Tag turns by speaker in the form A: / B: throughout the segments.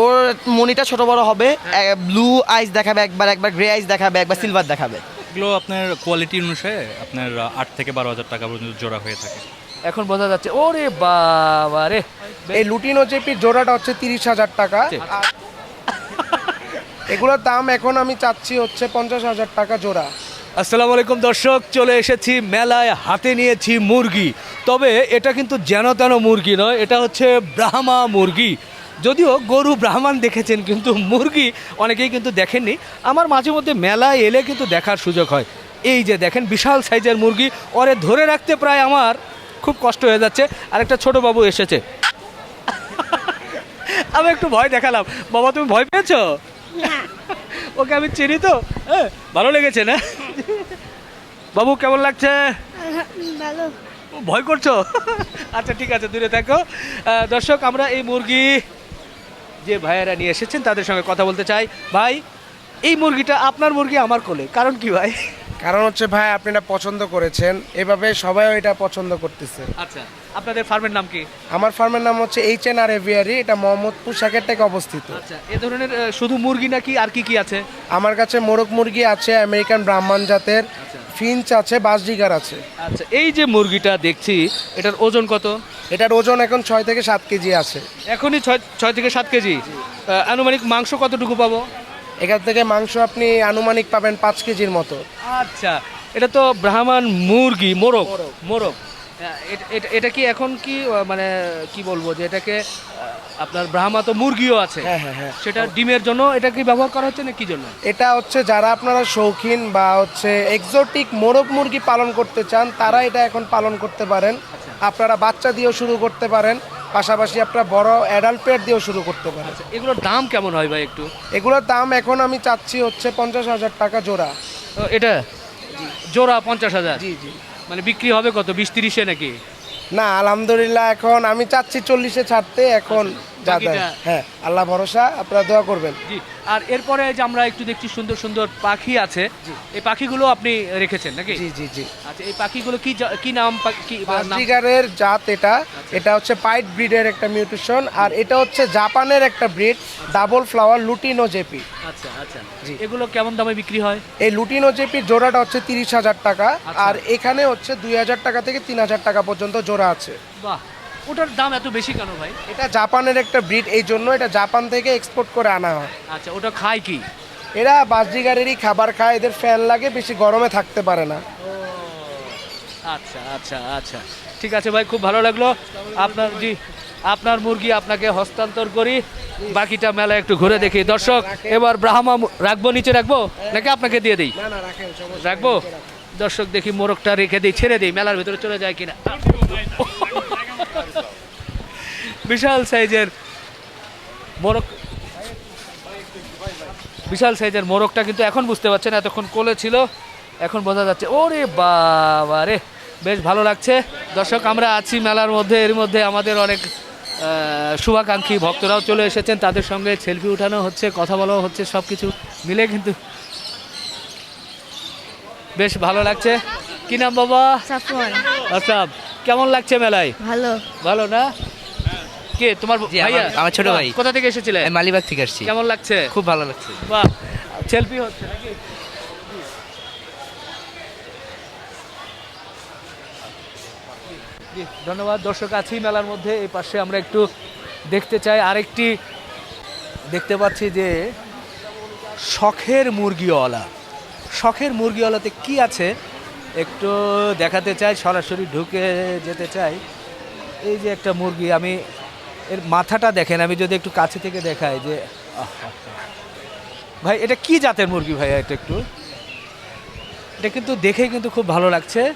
A: ওর মনিটা ছোট বড় হবে ব্লু আইস দেখাবে একবার একবার গ্রে আইস দেখাবে একবার সিলভার দেখাবে।
B: এগুলো আপনার কোয়ালিটি অনুসারে আপনার আট থেকে বারো হাজার টাকা পর্যন্ত জোড়া হয়ে থাকে।
C: এখন বোঝা যাচ্ছে ওরে বাবা রে।
D: এই লুটিনো জেপির জোড়াটা হচ্ছে তিরিশ হাজার টাকা। এগুলোর দাম এখন আমি চাচ্ছি হচ্ছে পঞ্চাশ হাজার টাকা জোড়া।
C: আসসালামু আলাইকুম দর্শক চলে এসেছি মেলায় হাতে নিয়েছি মুরগি। তবে এটা কিন্তু যেন তেন মুরগি নয় এটা হচ্ছে ব্রাহ্মা মুরগি। যদিও গরু ব্রাহ্মণ দেখেছেন কিন্তু মুরগি অনেকেই কিন্তু দেখেননি। আমার মাঝে মধ্যে মেলায় এলে কিন্তু দেখার সুযোগ হয়। এই যে দেখেন বিশাল সাইজের মুরগি ওরে ধরে রাখতে প্রায় আমার খুব কষ্ট হয়ে যাচ্ছে। আর একটা ছোট বাবু এসেছে। আমি একটু ভয় দেখালাম। বাবা তুমি ভয় পেয়েছ? ওকে আমি চিনি তো। হ্যাঁ ভালো লেগেছে না? বাবু কেমন লাগছে?
E: ভালো।
C: ভয় করছ? আচ্ছা ঠিক আছে দূরে থাকো। দর্শক আমরা এই মুরগি যে ভাইয়েরা নিয়ে এসেছেন, তাদের সঙ্গে কথা বলতে চাই। ভাই, এই মুরগিটা আপনার মুরগি, আমার কোলে। কারণ কি ভাই?
D: কারণ হচ্ছে ভাই আপনি এটা পছন্দ করেছেন। এভাবে সবাই এটা পছন্দ করতেছে।
C: আচ্ছা আপনাদের ফার্মের নাম কি?
D: আমার ফার্মের নাম হচ্ছে এইচ এন আর এভিয়ারি এটা মোহাম্মদপুর শাকের থেকে অবস্থিত।
C: আচ্ছা এ ধরনের শুধু মুরগি নাকি আর কি কি আছে?
D: আমার কাছে মোরগ মুরগি আছে আমেরিকান ব্রাহ্মণ জাতের ফিঞ্চ আছে বাসডিগার আছে।
C: আচ্ছা এই যে মুরগিটা দেখছি এটার ওজন কত?
D: এটার ওজন এখন ছয় থেকে সাত কেজি আছে।
C: এখনই ছয় ছয় থেকে সাত কেজি। আনুমানিক মাংস কতটুকু পাবো?
D: এখান থেকে মাংস আপনি আনুমানিক পাবেন পাঁচ কেজির মতো।
C: আচ্ছা এটা তো ব্রাহ্মণ মুরগি মোরগ মোরগ। এটা- কি এখন কি মানে কি বলব যে এটাকে আপনার ব্রাহ্মা তো মুরগিও আছে।
D: হ্যাঁ হ্যাঁ হ্যাঁ।
C: সেটা ডিমের জন্য এটা কি ব্যবহার করা হচ্ছে না কি জন্য?
D: এটা হচ্ছে যারা আপনারা শৌখিন বা হচ্ছে এক্সোটিক মোরগ মুরগি পালন করতে চান তারা এটা এখন পালন করতে পারেন। আপনারা বাচ্চা দিয়েও শুরু করতে পারেন। পাশাপাশি আপনার বড় অ্যাডাল্ট পেট দিয়েও শুরু করতে পারেন।
C: এগুলোর দাম কেমন হয় ভাই একটু?
D: এগুলোর দাম এখন আমি চাচ্ছি হচ্ছে পঞ্চাশ হাজার টাকা জোড়া।
C: তো এটা? জোড়া পঞ্চাশ হাজার?
D: জি জি।
C: মানে বিক্রি হবে কত বিশ তিরিশে নাকি?
D: না আলহামদুলিল্লাহ এখন আমি চাচ্ছি চল্লিশে ছাড়তে এখন হ্যাঁ আল্লাহ ভরসা আপনারা দোয়া করবেন।
C: জি আর এরপরে যে আমরা একটু দেখছি সুন্দর সুন্দর পাখি আছে এই পাখিগুলো আপনি রেখেছেন নাকি?
D: জি জি জি।
C: আচ্ছা এই পাখিগুলো কি কি নাম পা- কি নাম?
D: বাসডিগারের জাত এটা। এটা হচ্ছে পাইট ব্রিডের একটা মিউটেশন আর এটা হচ্ছে জাপানের একটা breed double flower lutino JP.
C: আচ্ছা আচ্ছা।
D: জি।
C: এগুলো কেমন দামে বিক্রি হয়?
D: এই লুটিনো জেপির জোড়াটা হচ্ছে তিরিশ হাজার টাকা
C: আচ্ছা।
D: আর এখানে হচ্ছে দুই হাজার টাকা থেকে তিন হাজার টাকা পর্যন্ত জোড়া আছে।
C: বাহ ওটার দাম এত বেশি কেন ভাই?
D: এটা জাপানের একটা ব্রিড এই জন্য এটা জাপান থেকে এক্সপোর্ট করে আনা হয়।
C: আচ্ছা ওটা খায় কি?
D: এরা বাসডিগারেরই খাবার খায় এদের ফ্যান লাগে বেশি গরমে থাকতে পারে না।
C: আচ্ছা আচ্ছা আচ্ছা। ঠিক আছে ভাই খুব ভালো লাগল। আপনার জি আপনার মুরগি আপনাকে হস্তান্তর করি। বাকিটা মেলা একটু ঘুরে দেখি। দর্শক এবার ব্রাহ্মা রাখব নিচে রাখব? নাকি আপনাকে দিয়ে দিই? রাখব? দর্শক দেখি মোরগটা রেখে দিই ছেড়ে দিই মেলার ভিতরে চলে যায় কিনা। বিশাল সাইজের মোরগ বিশাল সাইজের মোরগটা কিন্তু এখন বুঝতে পারছেন এতক্ষণ কোলে ছিল এখন বোঝা যাচ্ছে। ওরে বাবা রে বেশ ভালো লাগছে। দর্শক আমরা আছি মেলার মধ্যে এর মধ্যে আমাদের অনেক শুভাকাঙ্ক্ষী ভক্তরাও চলে এসেছেন তাদের সঙ্গে সেলফি উঠানো হচ্ছে কথা বলাও হচ্ছে সব কিছু মিলে কিন্তু বেশ ভালো লাগছে। কি নাম বাবা? আচ্ছা কেমন লাগছে মেলায়?
E: ভালো।
C: ভালো না? কে? তোমার ভাইয়া
F: আমার ছোট ভাই।
C: কোথা থেকে এসেছিলে?
F: মালিবাগ থেকে আসছি।
C: কেমন লাগছে?
F: খুব ভালো লাগছে।
C: বাহ সেলফি হচ্ছে নাকি? ধন্যবাদ। দর্শক আছি মেলার মধ্যে। এই পাশে আমরা একটু দেখতে চাই আরেকটি দেখতে পাচ্ছি যে শখের মুরগিওয়ালা। শখের মুরগিওয়ালাতে কি আছে? একটু দেখাতে চাই সরাসরি ঢুকে যেতে চাই। এই যে একটা মুরগি আমি এর মাথাটা দেখেন আমি যদি একটু কাছে থেকে দেখাই যে ভাই এটা কি জাতের মুরগি ভাইয়া এটা একটু? এটা কিন্তু দেখে কিন্তু খুব ভালো লাগছে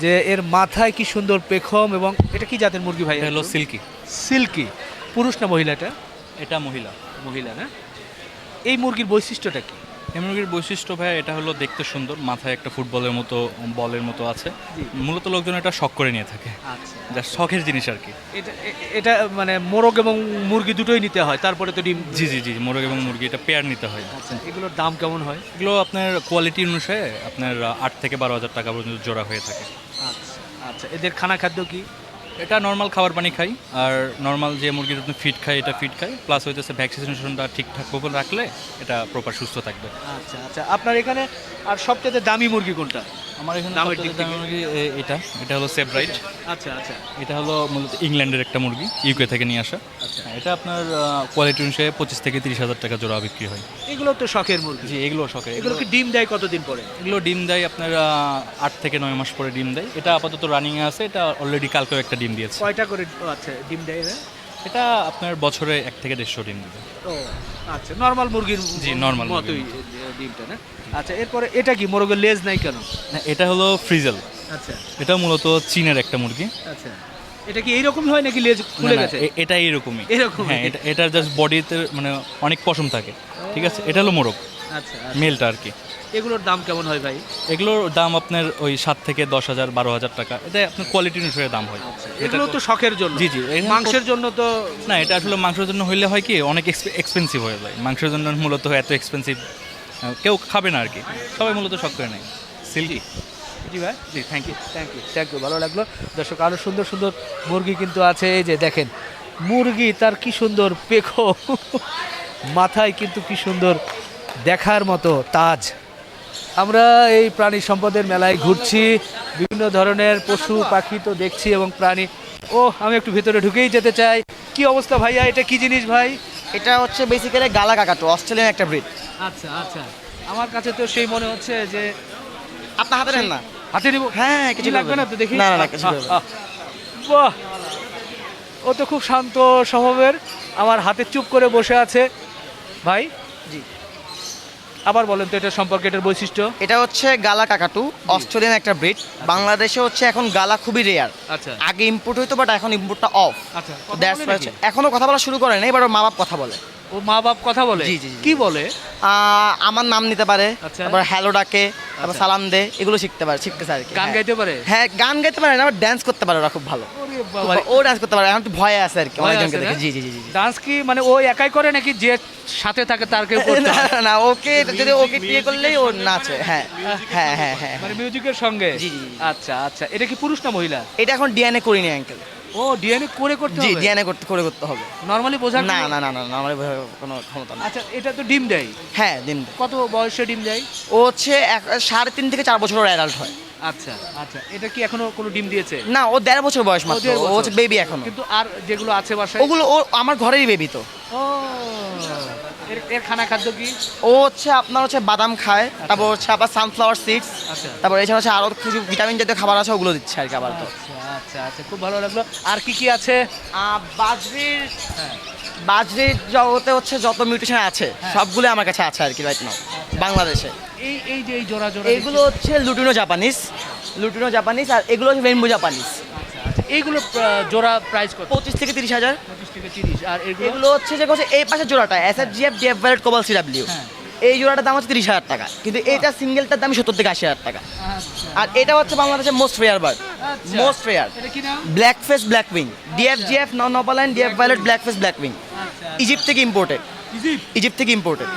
C: যে এর মাথায় কি সুন্দর পেখম এবং এটা কি জাতের মুরগি ভাই
B: হলো সিল্কি।
C: সিল্কি। পুরুষ না মহিলাটা
B: এটা মহিলা
C: মহিলা না? এই মুরগির বৈশিষ্ট্যটা কি?
B: এই মুরগির বৈশিষ্ট্য ভাই এটা হলো দেখতে সুন্দর মাথায় একটা ফুটবলের মতো বলের মতো আছে। মূলত লোকজন এটা শখ করে নিয়ে থাকে।
C: আচ্ছা।
B: যা শখের জিনিস আর কি।
C: এটা এটা মানে মোরগ এবং মুরগি দুটোই নিতে হয় তারপরে তো ডিম।
B: জি জি জি মোরগ এবং মুরগি এটা পেয়ার নিতে হয়।
C: আচ্ছা এগুলোর দাম কেমন হয়?
B: এগুলো আপনার কোয়ালিটি অনুসারে আপনার আট থেকে বারো হাজার টাকা পর্যন্ত জোড়া হয়ে থাকে।
C: আচ্ছা আচ্ছা। এদের খানা খাদ্য কি?
B: এটা নর্মাল খাবার পানি খাই, আর নর্মাল যে মুরগি আপনি ফিট খাই, এটা ফিট খাই প্লাস হইতেছে ভ্যাকসিনেশনটা ঠিকঠাক করে রাখলে এটা প্রপার সুস্থ থাকবে।
C: আচ্ছা আচ্ছা। আপনার এখানে আর সবচেয়ে দামি মুরগি কোনটা?
B: আমার এখানে
C: দামের দিক
B: দামি মুরগি এটা। এটা হলো সেভ রাইট
C: আচ্ছা আচ্ছা।
B: এটা হলো মূলত ইংল্যান্ডের একটা মুরগি ইউকে থেকে নিয়ে আসা।
C: আচ্ছা।
B: হ্যাঁ, এটা আপনার কোয়ালিটি অনুসারে পঁচিশ থেকে তিরিশ হাজার টাকা জোড়া বিক্রি হয়।
C: এগুলো তো শখের মুরগি।
B: জি এগুলো শখে
C: এগুলো কি ডিম দেয় কতদিন পরে?
B: এগুলো ডিম দেয় আপনার আট থেকে নয় মাস পরে ডিম দেয়। এটা আপাতত রানিংয়ে আছে এটা অলরেডি কালকেও একটা ডিম দিয়েছে।
C: কয়টা করে আচ্ছা ডিম দেয়?
B: এটা আপনার বছরে এক থেকে দেড়শো ডিম দেবে।
C: ও আচ্ছা নর্মাল মুরগির
B: জি, normal
C: মতোই ডিমটা না? আচ্ছা এরপরে এটা কি মোরগের লেজ নাই কেন?
B: না, এটা হলো ফ্রিজেল।
C: আচ্ছা।
B: এটা মূলত চীনের একটা মুরগি।
C: আচ্ছা। এটা কি এইরকম হয় নাকি লেজ খুলে গেছে?
B: এটা এরকমই
C: এরকমই?
B: হ্যাঁ এটা এটার জাস্ট বডিতে মানে অনেক পশম থাকে। ঠিক আছে? এটা হলো মোরগ।
C: আচ্ছা আচ্ছা।
B: মেলটা আর কি।
C: এগুলোর দাম কেমন হয় ভাই?
B: এগুলোর দাম আপনার ওই সাত থেকে দশ হাজার বারো হাজার টাকা। এটা আপনার কোয়ালিটি অনুসারে দাম হয়। এটা
C: এগুলো তো শখের জন্য।
B: জি, জি,
C: মাংসের জন্য তো
B: না এটা আসলে মাংসের জন্য হইলে হয় কি অনেক এক্সপেন্সিভ হয়ে যায় মাংসের জন্য মূলত এত এক্সপেন্সিভ কেউ খাবে না আর কি। সবাই মূলত শখ করে নেয়। সিল্কি।
C: জি ভাই।
B: জি thank you
C: thank you thank you ভালো লাগল। দর্শক আরও সুন্দর সুন্দর মুরগি কিন্তু আছে। এই যে দেখেন মুরগি তার কি সুন্দর পেখো মাথায় কিন্তু কি সুন্দর দেখার মতো তাজ। আমরা এই প্রাণী সম্পদের মেলায় ঘুরছি বিভিন্ন ধরনের পশু পাখি তো দেখছি এবং প্রাণী। ও আমি একটু ভিতরে ঢুকেই যেতে চাই। কি অবস্থা ভাইয়া এটা কি জিনিস ভাই?
A: এটা হচ্ছে বেসিক্যালি গালা কাকাটো অস্ট্রেলিয়ান একটা ব্রিড
C: আচ্ছা আচ্ছা। আমার কাছে তো সেই মনে হচ্ছে যে
A: আপনার হাতে নেন না?
C: হাতে নিব?
A: হ্যাঁ কিছু
C: লাগবে না তো দেখি?
A: না না কিছু।
C: বাহ! ও তো খুব শান্ত স্বভাবের। আমার হাতে চুপ করে বসে আছে। ভাই?
A: জি।
C: আবার বলেন তো এটা সম্পর্কে এটার বৈশিষ্ট্য?
A: এটা হচ্ছে গালা কাকাটু অস্ট্রেলিয়ান একটা ব্রিড। বাংলাদেশে হচ্ছে এখন গালা খুবই রেয়ার
C: আচ্ছা।
A: আগে ইম্পোর্ট হইতো বাট এখন ইম্পোর্টটা অফ
C: আচ্ছা
A: দ্যাটস এখনও কথা বলা শুরু করে নাই এবার ওর মা বাপ কথা বলে।
C: ও মা বাপ কথা বলে?
A: জি, জি।
C: কি বলে?
A: আহ, আমার নাম নিতে পারে
C: আচ্ছা।
A: তারপর হ্যালো ডাকে তারপর
C: আচ্ছা।
A: সালাম দে এগুলো শিখতে পারে শিখতেছে আর কি
C: গান
A: হ্যাঁ।
C: গাইতে পারে?
A: হ্যাঁ গান গাইতে পারে না আবার ড্যান্স করতে পারে ওরা খুব ভালো। ও ড্যান্স করতে পারে এখন একটু ভয়ে আছে আর কি অনেকজনকে দেখে। জি জি জি জি
C: ডান্স কি মানে ও একাই করে নাকি যে সাথে থাকে তার কেউ করতে
A: না,
C: হয়?
A: না, না ওকে যদি ওকে বিয়ে করলেই ও নাচে হ্যাঁ হ্যাঁ হ্যাঁ হ্যাঁ।
C: মানে মিউজিকের সঙ্গে?
A: জি, জি, জি।
C: আচ্ছা আচ্ছা। এটা কি পুরুষ না মহিলা?
A: এটা এখন ডিএনএ করিনি আঙ্কেল
C: ও ডিএনএ করে করতে
A: জি
C: হবে?
A: ডিএনএ করতে করে করতে হবে।
C: নরমালি বোঝা
A: না না না না না আমার কোনো ক্ষমতা না
C: আচ্ছা এটা তো ডিম দেয়।
A: হ্যাঁ দিন দিন।
C: কত বয়সে ডিম দেয়?
A: ও হচ্ছে এক- সাড়ে তিন থেকে চার বছর অ্যাডাল্ট হয়।
C: আচ্ছা আচ্ছা। এটা কি এখনও কোনো ডিম দিয়েছে?
A: না ও দেড় বছর বয়স মাত্র।
C: দেড়
A: ও
C: বছর।
A: হচ্ছে বেবি এখনও।
C: কিন্তু আর যেগুলো আছে বাসায়?
A: ওগুলো ও আমার ঘরেরই বেবি তো।
C: ও। এর এর খানা খাদ্য কি?
A: ও হচ্ছে আপনার হচ্ছে বাদাম খায় তারপর হচ্ছে আবার সানফ্লাওয়ার সিডস
C: আচ্ছা।
A: তারপর এছাড়া হচ্ছে আরও কিছু ভিটামিন জাতীয় খাবার আছে ওগুলো দিচ্ছে আর কি আবার তো
C: আচ্ছা আচ্ছা আচ্ছা। খুব ভালো লাগল। আর কি কি আছে?
A: আহ, বাজরির
C: হ্যাঁ।
A: বাজরির জগতে হচ্ছে যত মিউটেশন আছে
C: হ্যাঁ।
A: সবগুলো আমার কাছে আছে আর কি রাইট নাও বাংলাদেশে।
C: এই এই যে এই জোড়া জোড়া
A: এগুলো হচ্ছে লুটিনো জাপানিস লুটিনো জাপানিস আর এগুলো হচ্ছে রেনবো
C: আচ্ছা এইগুলো জোড়া প্রাইস কত?
A: পঁচিশ থেকে তিরিশ হাজার।
C: পঁচিশ থেকে তিরিশ। আর এগুলো?
A: হচ্ছে যে হচ্ছে এই পাশে জোড়াটা S F G F D F violet cobalt C W
C: হ্যাঁ।
A: এই জোড়াটার দাম হচ্ছে তিরিশ হাজার টাকা। কিন্তু এটা সিঙ্গেলটার দাম সত্তর থেকে আশি হাজার টাকা।
C: আচ্ছা।
A: আর এটা হচ্ছে বাংলাদেশের most rare bird. Most rare
C: নাম?
A: Black face black wing DF GF non নপালাইন DF violet black face black wing Egypt থেকে ইম্পোর্টেড
C: ইজিপ্ট
A: থেকে ইম্পোর্টেড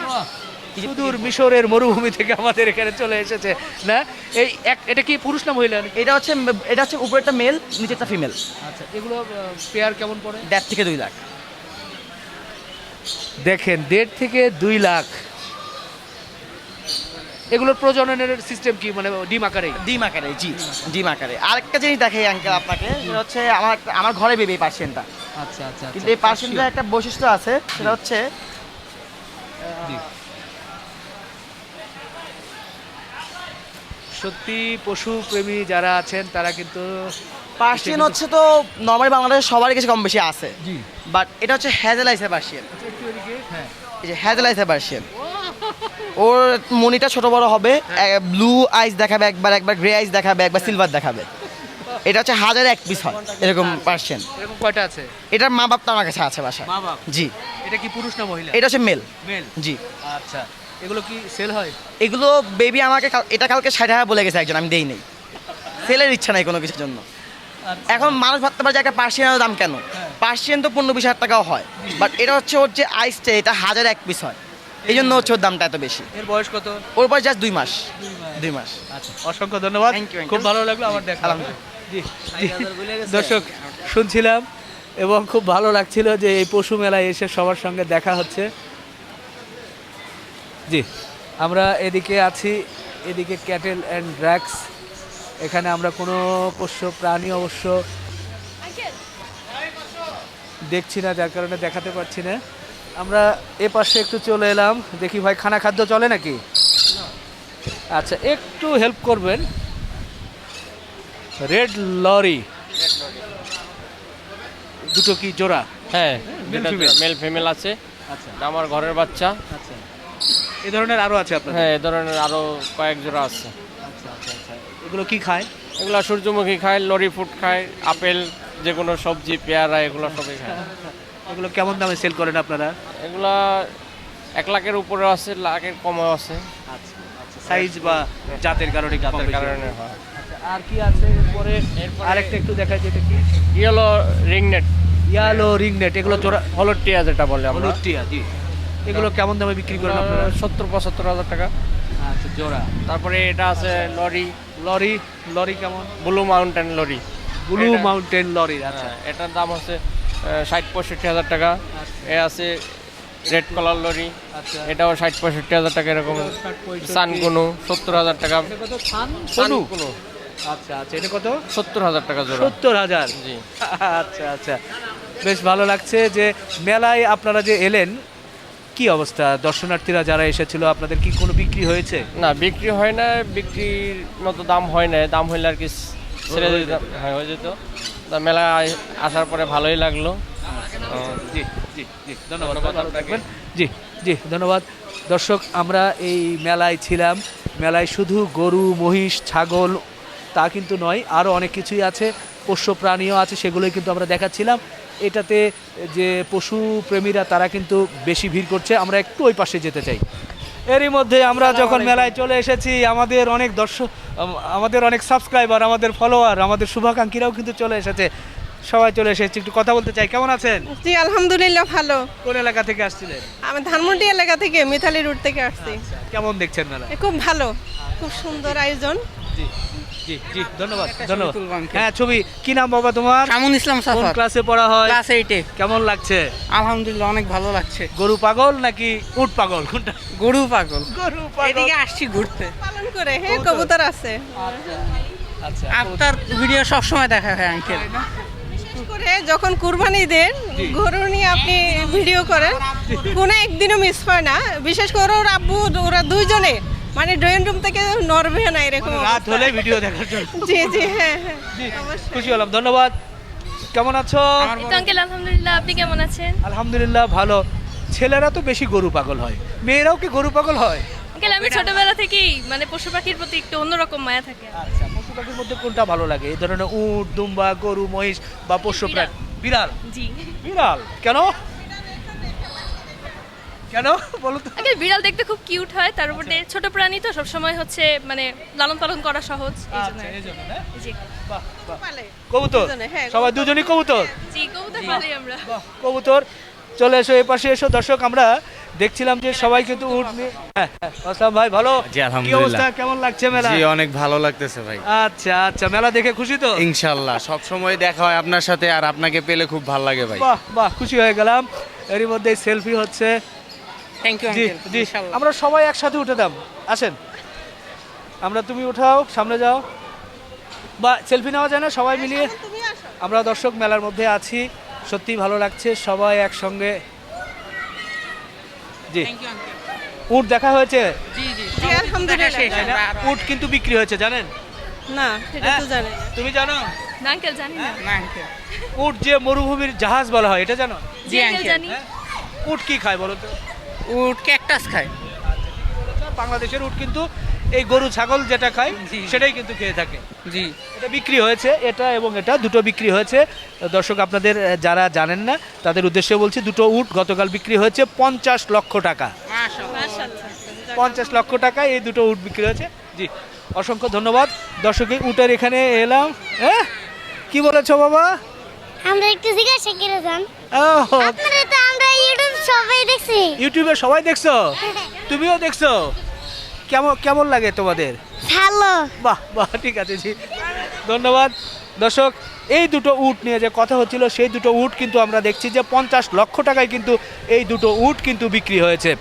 C: সুদূর মিশরের মরুভূমি থেকে আমাদের এখানে চলে এসেছে না? এই এক এটা কি পুরুষ না মহিলা?
A: এটা হচ্ছে এটা হচ্ছে উপরেরটা মেল নিচেরটা ফিমেল
C: আচ্ছা এগুলো পেয়ার কেমন পড়ে?
A: দেড় থেকে দুই লাখ।
C: দেখেন দেড় থেকে দুই লাখ। এগুলোর প্রজননের সিস্টেম কি? মানে ডিম আকারে?
A: ডিম আকারে জি ডিম আকারে। আরেকটা জিনিস দেখে আঙ্কেল আপনাকে হচ্ছে আমার আমার ঘরে বেবি এই
C: আচ্টা আচ্ছা
A: কিন্তু এই পার্সিয়ানটার একটা বৈশিষ্ট্য আছে সেটা হচ্ছে
C: সত্যি পশু প্রেমী যারা আছেন তারা কিন্তু
A: পার্সিয়ান হচ্ছে তো নর্মালি বাংলাদেশে সবারই কাছে কম বেশি আছে বাট এটা হচ্ছে হ্যাজেলাইসে পার্সিয়ান।
C: এদিকে। হ্যাঁ।
A: এই যে হ্যাজেলাইসে পার্সিয়ান। ওর মনিটা ছোট বড় হবে ব্লু আইস দেখাবে একবার একবার গ্রে আইস দেখাবে একবার সিলভার দেখাবে। এটা হচ্ছে হাজার এক পিস হয় এরকম পার্সিয়ান
C: এরকম কয়টা আছে?
A: এটার মা বাপ তো আমার কাছে আছে বাসা
C: মা বাপ?
A: জি।
C: এটা কি পুরুষ না মহিলা?
A: এটা হচ্ছে মেল
C: মেল
A: জি।
C: আচ্ছা। এগুলো কি সেল হয়?
A: এগুলো বেবি আমাকে এটা কালকে ষাট হাজার বলে গেছে একজন আমি দেই নেই। সেলের ইচ্ছা নাই কোনো কিছুর জন্য। এখন মানুষ ভাবতে পারে যে একটা পার্সিয়ানের দাম কেন? পার্সিয়ান তো পনেরো বিশ হাজার টাকাও হয়। বাট এটা হচ্ছে ওর যে আইসটা এটা হাজার এক পিস হয়। এই জন্য হচ্ছে ওর দামটা এত বেশি।
C: এর বয়স কত?
A: ওর বয়স জাস্ট দুই মাস। দুই মাস।
C: আচ্ছা অসংখ্য ধন্যবাদ. খুব ভালো লাগল আমার দেখা। দর্শক শুনছিলাম এবং খুব ভালো লাগছিল যে এই পশু মেলায় এসে সবার সঙ্গে দেখা হচ্ছে। জি আমরা এদিকে আছি এদিকে ক্যাটেল অ্যান্ড ড্রাগস এখানে আমরা কোনো পোষ্য প্রাণী অবশ্য দেখছি না যার কারণে দেখাতে পারছি না। আমরা এ পাশে একটু চলে এলাম। দেখি ভাই খানা খাদ্য চলে নাকি? আচ্ছা একটু হেল্প করবেন। Red lory. দুটো কি জোড়া?
E: হ্যাঁ মেল ফিমেল আছে।
C: আচ্ছা।
E: আমার ঘরের বাচ্চা।
C: আচ্ছা। এই ধরনের আরও আছে আপনার
E: হ্যাঁ এ ধরনের আরও কয়েক জোড়া আছে।
C: আচ্ছা আচ্ছা আচ্ছা। এগুলো কি খায়?
E: এগুলো সূর্যমুখী খায় লরি ফুড খায় আপেল যে কোনো সবজি পেয়ারা এগুলো সবই খায়।
C: এগুলো কেমন দামে সেল করেন আপনারা?
E: এগুলা এক লাখের উপরে আছে লাখের কমও আছে।
C: আচ্ছা সাইজ বা জাতের কারণে
E: জাতের কারণে
C: হয়। আচ্ছা, আর কি আছে এরপরে?
E: এরপরে-
C: আরেকটা একটু দেখা যেটা কি?
E: Yellow ring net
C: yellow ring net এগুলো জোড়া
E: হলুদ টিয়া যেটা বলে আমরা।
C: হলুদ টিয়া জি। এগুলো কেমন দামে বিক্রি করেন আপনারা?
E: সত্তর পঁচাত্তর হাজার টাকা।
C: আচ্ছা জোড়া।
E: তারপরে এটা আছে লরি।
C: লরি? লরি কেমন?
E: Blue mountain lory.
C: Blue mountain lory আচ্ছা।
E: হ্যাঁ, এটার দাম হচ্ছে ষাট পঁয়ষট্টি হাজার টাকা। এ আছে রেড কালার লরি।
C: আচ্ছা।
E: এটাও ষাট পঁয়ষট্টি হাজার টাকা এরকম। সানকুনু সত্তর হাজার টাকা। সানকুনু।
C: আচ্ছা আচ্ছা এটা কত?
E: সত্তর হাজার টাকা জোড়া।
C: সত্তর হাজার?
E: জি।
C: আচ্ছা আচ্ছা বেশ ভালো লাগছে যে মেলায় আপনারা যে এলেন কি অবস্থা? দর্শনার্থীরা যারা এসেছিল আপনাদের কি কোনো বিক্রি হয়েছে?
E: না বিক্রি হয় না বিক্রির মতো দাম হয় না। দাম হইলে আর কি ছেড়ে দিতাম। হ্যাঁ হয়ে যেত। তা মেলা আসার পরে ভালোই লাগল।
C: জি জি জি ধন্যবাদ। জি জি ধন্যবাদ। দর্শক আমরা এই মেলায় ছিলাম। মেলায় শুধু গরু মহিষ ছাগল তা কিন্তু নয় আরও অনেক কিছুই আছে পোষ্য প্রাণীও আছে সেগুলোই কিন্তু আমরা দেখাচ্ছিলাম। এটাতে যে পশু প্রেমীরা তারা কিন্তু বেশি ভিড় করছে আমরা একটু ওই পাশে যেতে চাই। এরই মধ্যে আমরা যখন মেলায় চলে এসেছি আমাদের অনেক দর্শক আমাদের অনেক সাবস্ক্রাইবার আমাদের ফলোয়ার আমাদের শুভাকাঙ্ক্ষীরাও কিন্তু চলে এসেছে। সবাই চলে এসেছি একটু কথা বলতে চাই কেমন আছেন?
F: জি আলহামদুলিল্লাহ ভালো।
C: কোন এলাকা থেকে আসছিলেন?
F: আমি ধানমন্ডি এলাকা থেকে মিথালি রুট থেকে আসছি।
C: কেমন দেখছেন মেলা
F: খুব ভালো খুব সুন্দর আয়োজন।
C: জি। জি জি ধন্যবাদ ধন্যবাদ। হ্যাঁ ছবি কি নাম বাবা তোমার?
G: সামুন ইসলাম
C: কোন
G: সাফার।
C: ক্লাসে পড়া হয়?
G: ক্লাস এইটে
C: কেমন লাগছে?
G: আলহামদুলিল্লাহ অনেক ভালো লাগছে।
C: গরু পাগল নাকি উট পাগল? কোনটা?
G: গরু পাগল।
C: গরু
G: এদিকে আসছি ঘুরতে।
F: পালন করে হ্যাঁ কবুতর। আছে।
C: আচ্ছা।
G: আপনার ভিডিও সব সময় দেখা হয় আঙ্কেল
F: বিশেষ করে যখন কুরবানি দেন গরু নিয়ে আপনি ভিডিও করেন কোনো একদিনও মিস হয় না। বিশেষ করে ওর আব্বু ওরা দুইজনে। মানে ড্রয়িং রুম থেকে নড়বে না এরকম
C: মানে রাত হলে ভিডিও দেখার জন্য।
F: জি জি হ্যাঁ হ্যাঁ
C: খুশি হলাম ধন্যবাদ। কেমন আছো?
H: আঙ্কেল আলহামদুলিল্লাহ আপনি কেমন আছেন?
C: আলহামদুলিল্লাহ ভালো। ছেলেরা তো বেশি গরু পাগল হয়। মেয়েরাও কি গরু পাগল হয়?
H: আঙ্কেল আমি ছোটবেলা থেকেই মানে পশু পাখির প্রতি একটু অন্যরকম মায়া থাকে।
C: আচ্ছা পশু পাখির মধ্যে কোনটা ভালো লাগে? এই ধরনের উট দুম্বা গরু মহিষ বা পশু প্রাণী? বিড়াল?
H: জি।
C: বিড়াল? কেন? কেন? বলো তো।
H: আঙ্কেল বিড়াল দেখতে খুব কিউট হয় তার উপরে ছোট প্রাণী তো সবসময় হচ্ছে মানে লালন পালন করা সহজ
C: আচ্ছা এই জন্য না
H: জি।
C: বাহ বাহ। কবুতর?
F: হ্যাঁ,
C: সবাই দুজনই কবুতর?
H: জি কবুতর পালি আমরা।
C: বাহ কবুতর। চলে এসো এই পাশে এসো। দর্শক আমরা দেখছিলাম যে সবাই কিন্তু উট নিয়ে হ্যাঁ হ্যাঁ, আসলাম ভাই ভালো?
I: জি,
C: কি
I: আলহামদুলিল্লাহ।
C: অবস্থা? কেমন লাগছে মেলা?
I: জি অনেক ভালো লাগতেছে ভাই।
C: আচ্ছা আচ্ছা মেলা দেখে খুশি তো?
I: ইনশাল্লাহ সব সময় দেখা হয় আপনার সাথে আর আপনাকে পেলে খুব ভালো লাগে ভাই।
C: বাহ বাহ খুশি হয়ে গেলাম। এরই মধ্যে সেলফি হচ্ছে।
G: থ্যাংক ইউ
C: জি জি। আমরা সবাই একসাথে উঠে দাম। আসেন। আমরা তুমি উঠাও সামনে যাও। বা সেলফি নেওয়া যায় না সবাই মিলিয়ে। আমরা দর্শক মেলার মধ্যে আছি। সত্যি ভালো লাগছে সবাই একসঙ্গে। জি। উট দেখা হয়েছে? উট কিন্তু বিক্রি হয়েছে জানেন?
F: না সেটা তো
C: হ্যাঁ?
F: জানি
C: তুমি জানো?
H: না আঙ্কেল জানি না।
G: না আঙ্কেল
C: উট যে মরুভূমির জাহাজ বলা হয় এটা জানো?
H: জি আঙ্কেল জানি।
C: হ্যাঁ? উট কি খায় বলো তো?
G: উট ক্যাকটাস খায়।
C: বাংলাদেশের উট কিন্তু এই গরু ছাগল যেটা খায়
G: জি।
C: সেটাই কিন্তু খেয়ে থাকে।
G: জি।
C: এটা বিক্রি হয়েছে এটা এবং এটা দুটো বিক্রি হয়েছে। দর্শক আপনাদের যারা জানেন না তাদের উদ্দেশ্যে বলছি দুটো উট গতকাল বিক্রি হয়েছে পঞ্চাশ লক্ষ টাকা। পঞ্চাশ লক্ষ টাকা এই দুটো উট বিক্রি হয়েছে। জি অসংখ্য ধন্যবাদ। দর্শক এই উটের এখানে এলাম। হ্যাঁ? কি বলেছ বাবা?
J: আমরা একটু জিজ্ঞাসা করে যান।
C: আহ,
J: আপনারা তো আমরা ইউটিউব সবাই দেখছি।
C: ইউটিউবে সবাই দেখছ? তুমিও দেখছ? কেমন কেমন লাগে তোমাদের?
J: ভালো।
C: বাহ বাহ ঠিক আছে জি। ধন্যবাদ। দর্শক এই দুটো উট নিয়ে যে কথা হচ্ছিল সেই দুটো উট কিন্তু আমরা দেখছি যে পঞ্চাশ লক্ষ টাকায় কিন্তু এই দুটো উট কিন্তু বিক্রি হয়েছে।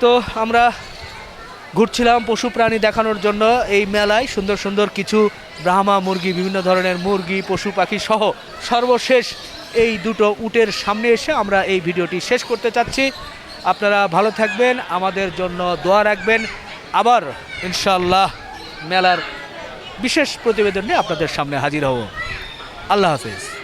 C: তো আমরা ঘুরছিলাম পশু প্রাণী দেখানোর জন্য এই মেলায়। সুন্দর সুন্দর কিছু ব্রাহ্মা মুরগি বিভিন্ন ধরনের মুরগি পশু পাখি সহ সর্বশেষ এই দুটো উটের সামনে এসে আমরা এই ভিডিওটি শেষ করতে চাচ্ছি। আপনারা ভালো থাকবেন, আমাদের জন্য দোয়া রাখবেন। আবার ইনশাল্লাহ মেলার বিশেষ প্রতিবেদন নিয়ে আপনাদের সামনে হাজির হব। আল্লাহ হাফেজ।